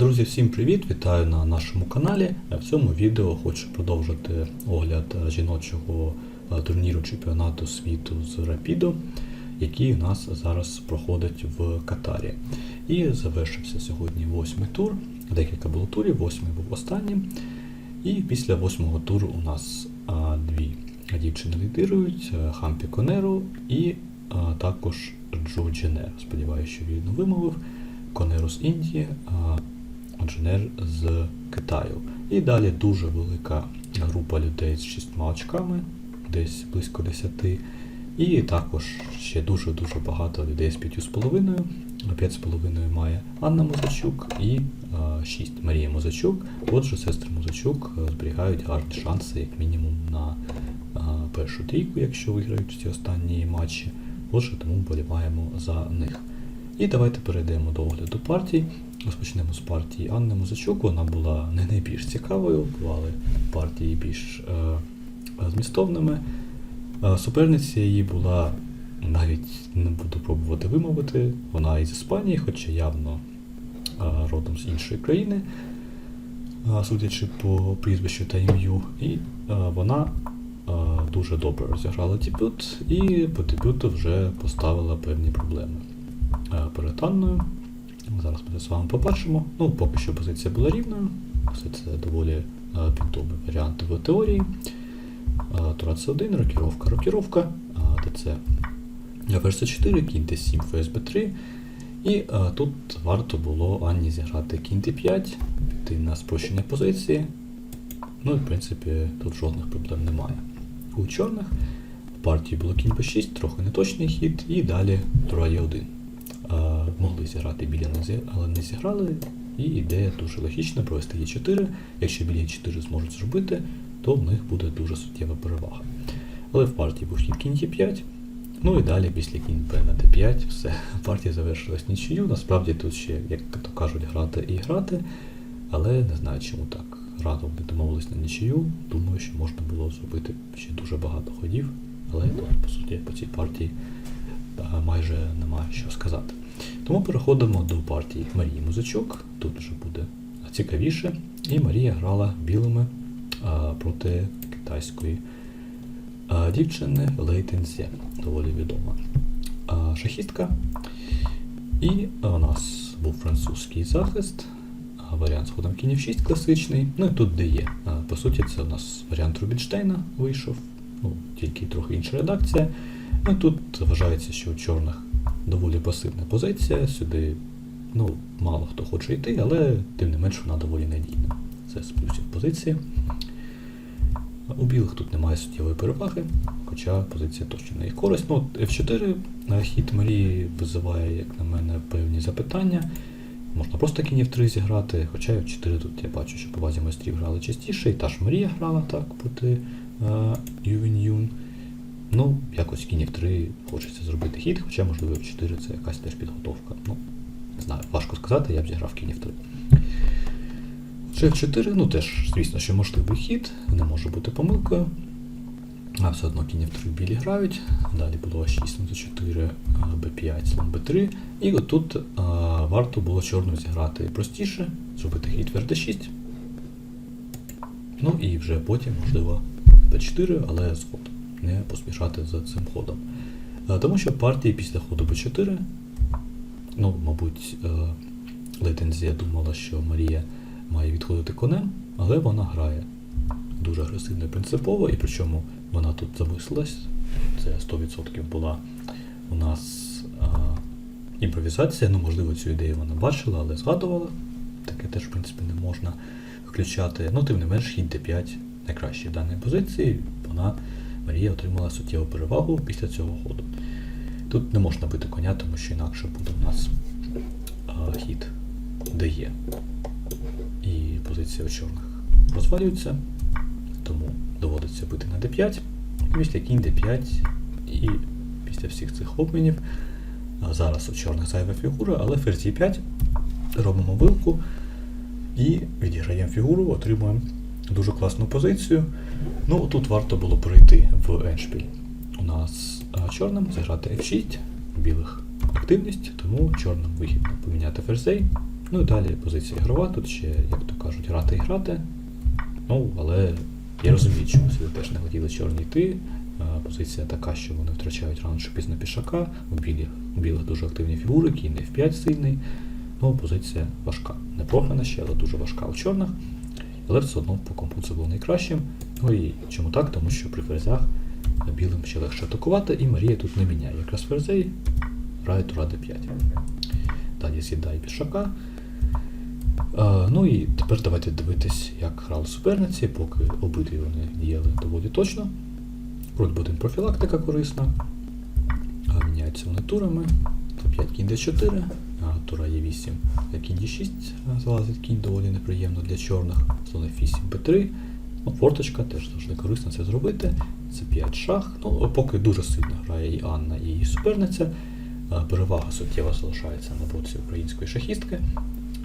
Друзі, всім привіт! Вітаю на нашому каналі. В цьому відео хочу продовжити огляд е, жіночого е, турніру чемпіонату світу з Рапідо, який у нас зараз проходить в Катарі. І завершився сьогодні восьмий тур. Декілька було турів, восьмий був останнім. І після восьмого туру у нас а, дві дівчини лідирують: е, Хампі Конеру і також Джо Дженер. Сподіваюся, що вірно вимовив. Конеру з Індії, а Дженер з Китаю. І далі дуже велика група людей з шістьма очками, десь близько десяти. І також ще дуже-дуже багато людей з п'ятью з половиною. П'ять з половиною має Анна Музачук і а, шість Марія Музачук. Отже, сестри Музачук е, зберігають гарні шанси, як мінімум, на першу трійку, якщо виграють ці останні матчі. Отже, тому вболіваємо за них. І давайте перейдемо до огляду партій. Розпочнемо з партії Анни Музичук. Вона була не найбільш цікавою, бували партії більш е, змістовними. Е, суперниця її була, навіть не буду пробувати вимовити, вона із Іспанії, хоча явно е, родом з іншої країни, е, судячи по прізвищу та ім'ю. І вона дуже добре розіграла дебют і по дебюту вже поставила певні проблеми перед Анною. Зараз ми це з вами побачимо. Ну, поки що позиція була рівною. Все це доволі е, підомий варіант в теорії. Е, Тура С1, рокіровка, рокіровка, ТЦ фс 4 кінь Т7, ФСБ 3. І е, тут варто було Анні зіграти кінь Т5, піти на спрощення позиції. Ну і в принципі тут жодних проблем немає. У чорних в партії було кінь П6, трохи неточний хід, і далі Тура Е1 могли зіграти біля не але не зіграли. І ідея дуже логічна провести Е4. Якщо біля Е4 зможуть зробити, то в них буде дуже суттєва перевага. Але в партії був хід кінь Е5. Ну і далі після кінь Б на Д5, все, партія завершилась нічию. Насправді тут ще, як то кажуть, грати і грати. Але не знаю, чому так. Рано вони домовились на нічию. Думаю, що можна було зробити ще дуже багато ходів. Але тут, по суті, по цій партії майже немає що сказати. Тому переходимо до партії Марії Музичок. Тут вже буде цікавіше. І Марія грала білими а, проти китайської а, дівчини Лейтензє, доволі відома а, шахістка. І у нас був французький захист, варіант з ходом кінів 6 класичний. Ну і тут де є. По суті, це у нас варіант Рубінштейна вийшов, ну, тільки трохи інша редакція. Ну тут вважається, що у чорних доволі пасивна позиція. Сюди ну, мало хто хоче йти, але тим не менш вона доволі надійна. Це з плюсів позиції. У білих тут немає суттєвої переваги, хоча позиція точно не їх користь. Ну, F4 хід Марії визиває, як на мене, певні запитання. Можна просто кінь F3 зіграти, хоча F4 тут я бачу, що по базі майстрів грали частіше, і та ж Марія грала так проти Ювін Юн. Ну, якось кінь F3 хочеться зробити хід, хоча, можливо, F4 це якась теж підготовка. Ну, не знаю, важко сказати, я б зіграв кінь F3. F4, ну теж, звісно, що можливий хід, не може бути помилкою. А все одно кінь F3 білі грають. Далі було 6 на 4 B5, слон B3. І отут а, варто було чорним зіграти простіше, зробити хід в 6 Ну і вже потім, можливо, B4, але згодом не поспішати за цим ходом. Тому що партії після ходу Б4, ну, мабуть, Лейтензія думала, що Марія має відходити конем, але вона грає дуже агресивно і принципово, і причому вона тут замислилась. Це 100% була у нас а, імпровізація. Ну, можливо, цю ідею вона бачила, але згадувала. Таке теж, в принципі, не можна включати. Ну, тим не менш, хід D5 найкращий в даній позиції. Вона Марія отримала суттєву перевагу після цього ходу. Тут не можна бити коня, тому що інакше буде у нас а, хід дає. І позиція у чорних розвалюється, тому доводиться бити на d5. Після кінь d5 і після всіх цих обмінів. Зараз у чорних зайва фігура, але ферзь 5 робимо вилку і відіграємо фігуру, отримуємо дуже класну позицію. Ну, тут варто було пройти в еншпіль. У нас а, чорним зіграти F6, у білих активність, тому чорним вигідно поміняти ферзей, Ну і далі позиція ігрова, тут ще, як то кажуть, грати і грати. Ну, але я розумію, чому сюди теж не хотіли чорні йти. Е, Позиція така, що вони втрачають рано чи пізно пішака. У білих, у білих дуже активні фігури, кінь F5 сильний. Ну, позиція важка. Не програна ще, але дуже важка у чорних але все одно по компу це було найкращим. Ну і чому так? Тому що при ферзях білим ще легше атакувати, і Марія тут не міняє. Якраз ферзей грає тура d 5 Далі з'їдає пішака. А, ну і тепер давайте дивитись, як грали суперниці, поки обидві вони діяли доволі точно. Роль буде профілактика корисна. Е, міняються вони турами. Т5 кінь d 4 контура е 8 як і D6 залазить кінь доволі неприємно для чорних, слон F8 B3. Ну, Форточка теж завжди корисно це зробити. Це 5 шах. Ну, Поки дуже сильно грає і Анна, і її суперниця. Е, перевага суттєво залишається на боці української шахістки.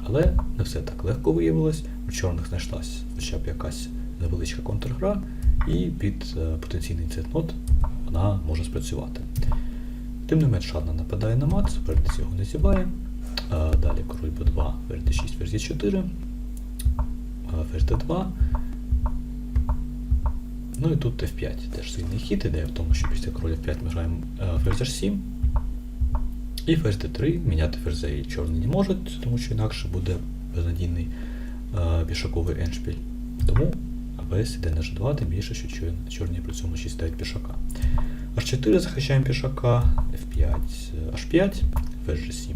Але не все так легко виявилось. У чорних знайшлася хоча б якась невеличка контргра, і під е, потенційний цитнот вона може спрацювати. Тим не менш, шадна нападає на мат, суперниця його не зібає. Далі король b2, ферзь d6, ферзь d4, а, ферзь d2. Ну і тут f5 теж сильний хід, ідея в тому, що після короля f5 ми граємо е, ферзь h7. І ферзь d3 міняти ферзей чорні не можуть, тому що інакше буде безнадійний е, пішаковий еншпіль. Тому АВС іде на G2, тим більше, що чор- чорні при цьому ще ставить пішака. H4 захищаємо пішака, F5, е, H5, ферзь G7,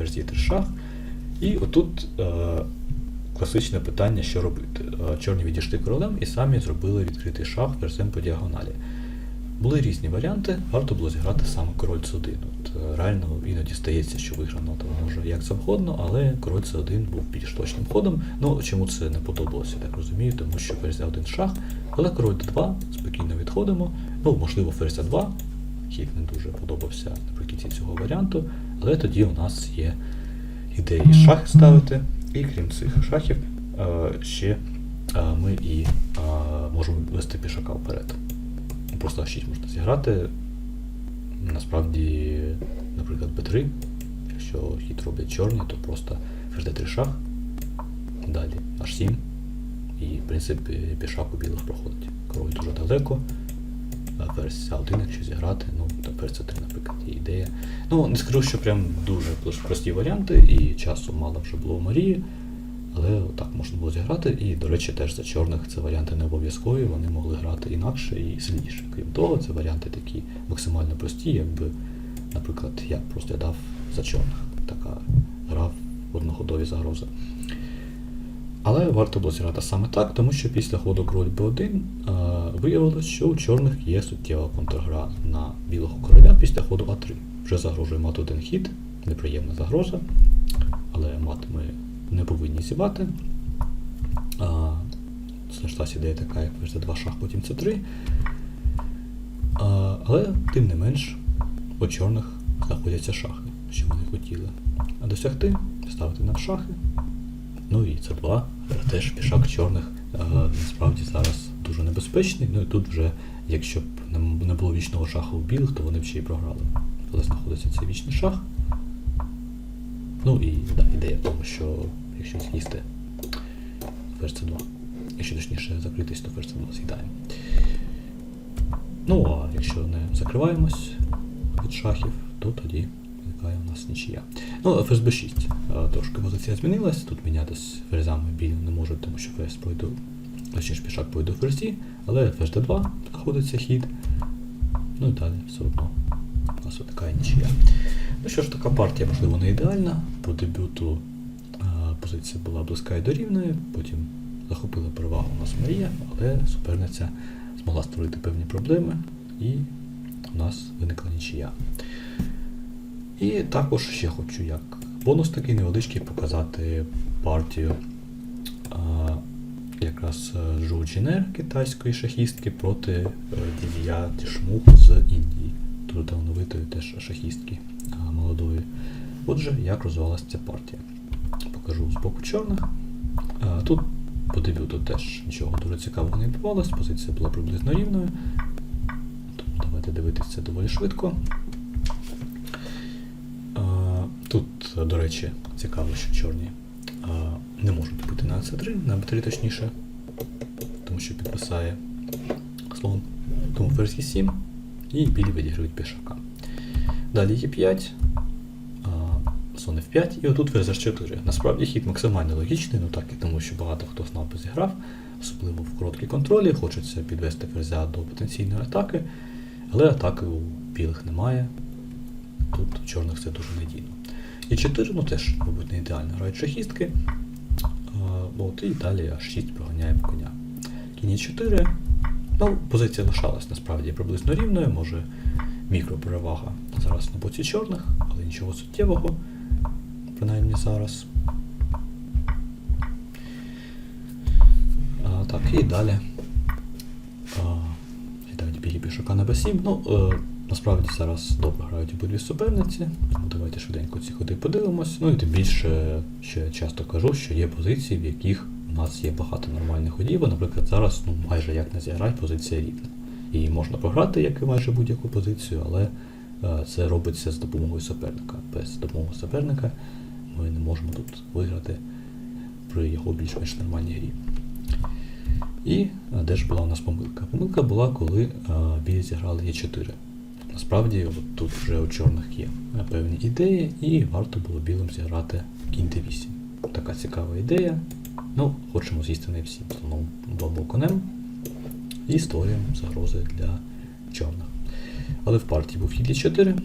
е, ферзь Е3 шах. І отут е, класичне питання, що робити. Е, Чорні відійшли королем і самі зробили відкритий шах ферзем по діагоналі. Були різні варіанти, варто було зіграти саме король c1. От, е, реально іноді стається, що виграно то може як завгодно, але король c1 був більш точним ходом. Ну чому це не подобалося, так розумію, тому що ферзь один шах, але король d2 спокійно відходимо. Ну, можливо, ферзь a2, хід не дуже подобався наприкінці цього варіанту, але тоді у нас є ідеї шах ставити, і крім цих шахів, е, ще е, ми і е, можемо вести пішака вперед. Ну, Просто А6 можна зіграти. Насправді, наприклад, Б3, якщо хід роблять чорні, то просто ферзь d3 шах, далі H7, і, в принципі, пішак у білих проходить. Король дуже далеко. Ферзь А1, якщо зіграти, то С3, наприклад, є ідея. Ну, не скажу, що прям дуже прості варіанти, і часу мало вже було у Марії, але так можна було зіграти. І, до речі, теж за чорних це варіанти не обов'язкові, вони могли грати інакше і сильніше. Крім того, це варіанти такі максимально прості, якби, наприклад, я б розглядав за чорних. Така гра в одноходові загрози. Але варто було зіграти саме так, тому що після ходу король b1 е, виявилось, що у чорних є суттєва контргра на білого короля після ходу а3. Вже загрожує мат один хід, неприємна загроза, але мат ми не повинні зівати. А, Знайшлася ідея така, як ферзь 2 шах, потім c3. А, але тим не менш у чорних знаходяться шахи, що вони хотіли. А досягти ставити на шахи. Ну і це 2 теж пішак чорних е, насправді зараз дуже небезпечний. Ну і тут вже, якщо б не- було вічного шаху у білих, то вони б ще й програли. Але знаходиться цей вічний шах. Ну і да, ідея в тому, що якщо з'їсти ферзь 2 якщо точніше закритись, то ферзь 2 з'їдаємо. Ну, а якщо не закриваємось від шахів, то тоді виникає у нас нічия. Ну, b6. Е, Трошки позиція змінилась. Тут мінятись ферзями білі не можуть, тому що ферзь пройде, точніше пішак пройде у ферзі, але ферзь d2 знаходиться хід. Ну і далі все одно у нас виникає нічия. Ну що ж, така партія, можливо, не ідеальна. По дебюту е, позиція була близька і до рівної, потім захопила перевагу у нас Марія, але суперниця змогла створити певні проблеми, і у нас виникла нічия. І також ще хочу як бонус такий невеличкий показати партію а, якраз е, Жу Джінер китайської шахістки проти е, Дів'я Тішмух з Індії, дуже талановитої теж шахістки молодої. Отже, як розвивалася ця партія. Покажу з боку чорних. Тут по дебюту теж нічого дуже цікавого не відбувалось, позиція була приблизно рівною. Тобто давайте дивитися доволі швидко. Тут, до речі, цікаво, що чорні не можуть бити на c3, на b3 точніше, тому що підписає слон. Тому ферзь e7 і білі відіграють пішака. Далі Е5, слон F5, і отут ферзь H4. Насправді хід максимально логічний, ну так і тому, що багато хто знав зіграв, особливо в короткій контролі, хочеться підвести ферзя до потенційної атаки, але атаки у білих немає. Тут у чорних це дуже надійно. І 4, ну теж, мабуть, не ідеально грають шахістки. А, і далі H6 проганяємо коня. Кінь 4. Ну, позиція лишалась насправді приблизно рівною, може мікроперевага зараз на боці чорних, але нічого суттєвого, принаймні зараз. А, так, і далі. А, білі пішака на b7. Ну, е, насправді зараз добре грають обидві суперниці, тому давайте швиденько ці ходи подивимось. Ну і тим більше, що я часто кажу, що є позиції, в яких у нас є багато нормальних ходів, наприклад, зараз ну, майже як не зіграть, позиція рівна. І можна програти, як і майже будь-яку позицію, але е, це робиться з допомогою суперника. Без допомоги суперника ми не можемо тут виграти при його більш-менш нормальній грі. І де ж була у нас помилка? Помилка була, коли а, білі зіграли Е4. Насправді, от тут вже у чорних є певні ідеї, і варто було білим зіграти кінь d8. Така цікава ідея. Ну, хочемо з'їсти на F7 слоном або конем і створюємо загрози для чорних. Але в партії був хід Е4,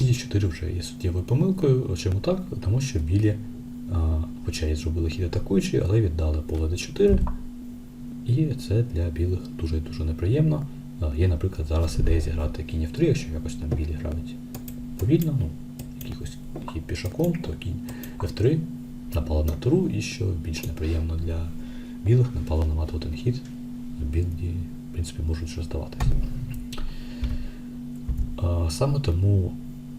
і Е4 вже є суттєвою помилкою. Чому так? Тому що білі, хоча і зробили хід атакуючий, але віддали поле d4. І це для білих дуже дуже неприємно. Є, наприклад, зараз ідея зіграти кінь F3, якщо якось там білі грають повільно, ну, якихось пішаком, то кінь F3 напала на туру, і що більш неприємно для білих, напала на мат в один хід. Білі, в принципі, можуть вже здаватися. Саме тому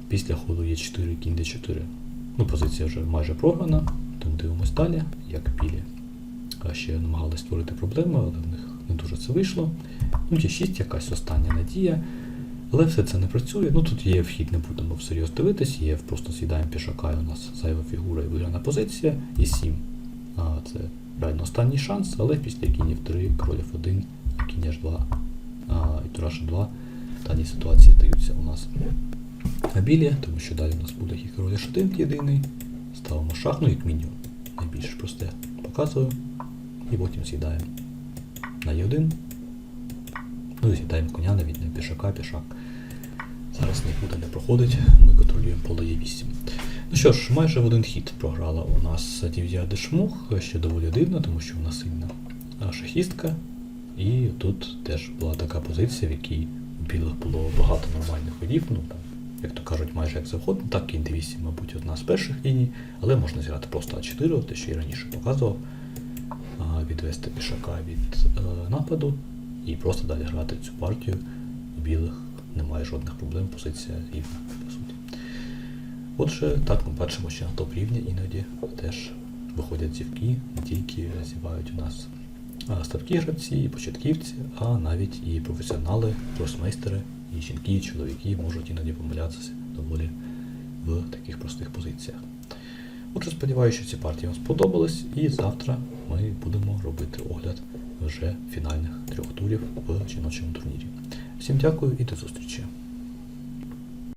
після ходу Е4 кінь d4. Ну, позиція вже майже програна, тому дивимось далі, як білі а ще намагалися створити проблеми, але в них не дуже це вийшло. Ну, є 6 якась остання надія. Але все це не працює. Ну тут є вхід, не будемо всерйоз дивитись, є просто з'їдаємо пішака, і у нас зайва фігура і виграна позиція, і 7. А, це реально останній шанс, але після кінів 3, кролів 1, кінь H2 а, і тураж 2 дані ситуації здаються у нас на білі, тому що далі у нас буде і король H1 єдиний. Ставимо шах, ну як мінімум. Найбільш просте показую. І потім з'їдаємо на Е1. Ну і з'їдаємо коня навіть не пішака, пішак. Зараз нікуди не проходить, ми контролюємо поле Е8. Ну що ж, майже в один хід програла у нас Дів'я Дешмух, ще доволі дивно, тому що вона сильна шахістка. І тут теж була така позиція, в якій у білих було багато нормальних ходів. Ну, там, як то кажуть, майже як завгодно. Так, кінь d8, мабуть, одна з перших ліній, але можна зіграти просто А4, те, що я раніше показував відвести пішака від е, нападу і просто далі грати цю партію. У білих немає жодних проблем, позиція рівна, по суті. Отже, так ми бачимо, що на топ рівні іноді теж виходять зівки, не тільки зівають у нас а, ставкі гравці, початківці, а навіть і професіонали, гросмейстери, і жінки, і чоловіки можуть іноді помилятися доволі в таких простих позиціях. Отже, сподіваюся, що ці партії вам сподобались, і завтра ми будемо робити огляд вже фінальних трьох турів в жіночому турнірі. Всім дякую і до зустрічі!